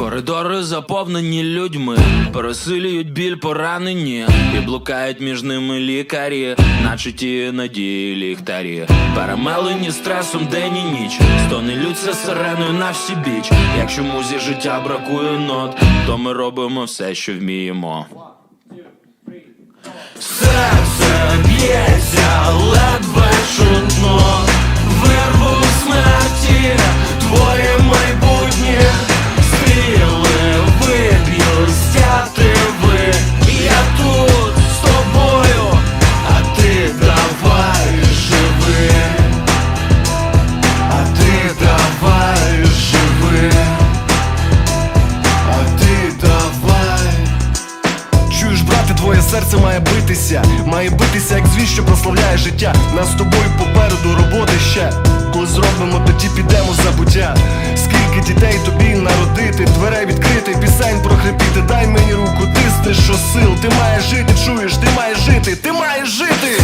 Коридори заповнені людьми, пересилюють біль поранені і блукають між ними лікарі, наче ті надії ліхтарі. Перемелені стресом день і ніч, стони лються сиреною на всі біч. Якщо музі життя бракує нот, то ми робимо все, що вміємо. Серце б'ється, ледве твоє серце має битися, має битися, як звіт, що прославляє життя. Нас з тобою попереду роботи ще. Коли зробимо, тоді підемо забуття. Скільки дітей тобі народити, дверей відкрити, пісень прохрипіти, дай мені руку, тисни, що сил, ти маєш жити, чуєш, ти маєш жити, ти маєш жити.